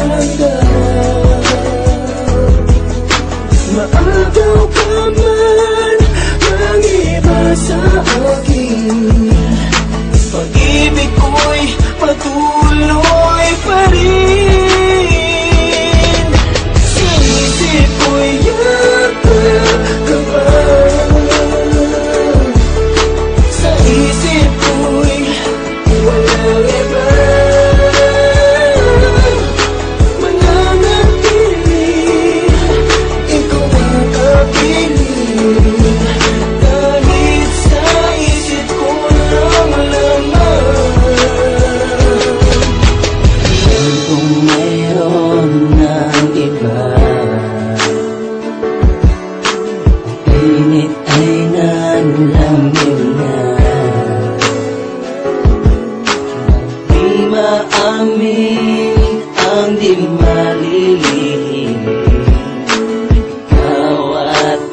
dala Maagaw ka man ng iba sa akin. Pag-ibig ko'y patuloy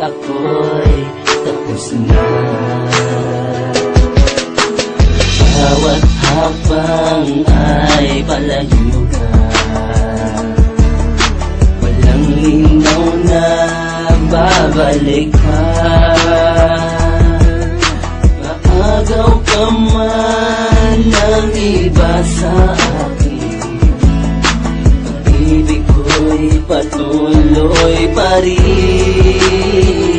ako'y tapos na. Bawat habang ay palayo ka Walang linaw na babalik ka. Maagaw ka man ng iba sa akin patuloy pa rin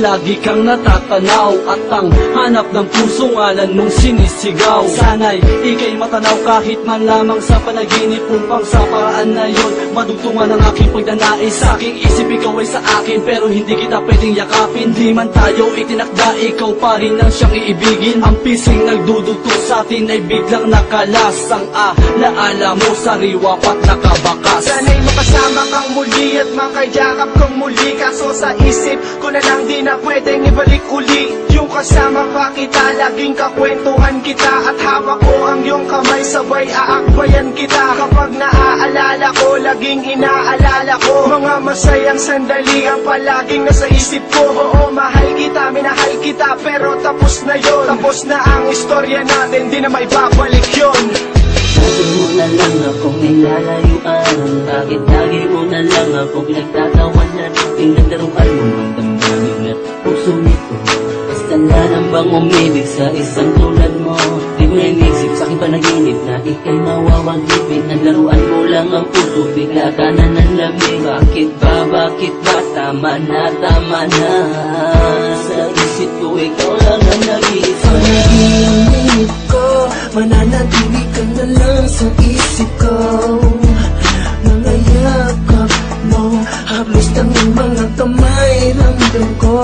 isipan lagi kang natatanaw At ang hanap ng puso ngalan mong sinisigaw. Sana'y ikay matanaw kahit man lamang sa panaginip Upang sa paraan na yun. Madugtungan ang aking pagnanais Sa aking isip ikaw ay sa akin pero hindi kita pwedeng yakapin. Di man tayo itinakda ikaw pa rin ang siyang iibigin. Ang pising nagdudugtong sa atin ay biglang nakalas. Ang alaala mo sariwa pat nakabakas Sana'y makasama kang muli at makayakap na pwedeng ibalik uli. Yung kasama pa kita, laging kakwentuhan kita. At hawak ko ang iyong kamay, sabay aakbayan kita. Kapag naaalala ko, laging inaalala ko. Mga masayang sandali ang palaging nasa isip ko. Oo, mahal kita, minahal kita Pero tapos na yon Tapos na ang istorya natin, di na may babalik yon Lagi mo na lang akong Bakit lagi mo na lang akong mo ang damdamin at puso nito Basta na lang bang umibig sa isang tulad mo? Di mo inisip sa aking panaginip na ikay mawawagipin Naglaruan mo lang ang puso, bigla ka na nanlamig Bakit ba, bakit ba, tama na, tama na. Sa isip ko ikaw lang ang nag-iisa Panaginip ko Mananatili ka na lang sa isip ko. Mga mo Haplos ng mga kamay Ramdam ko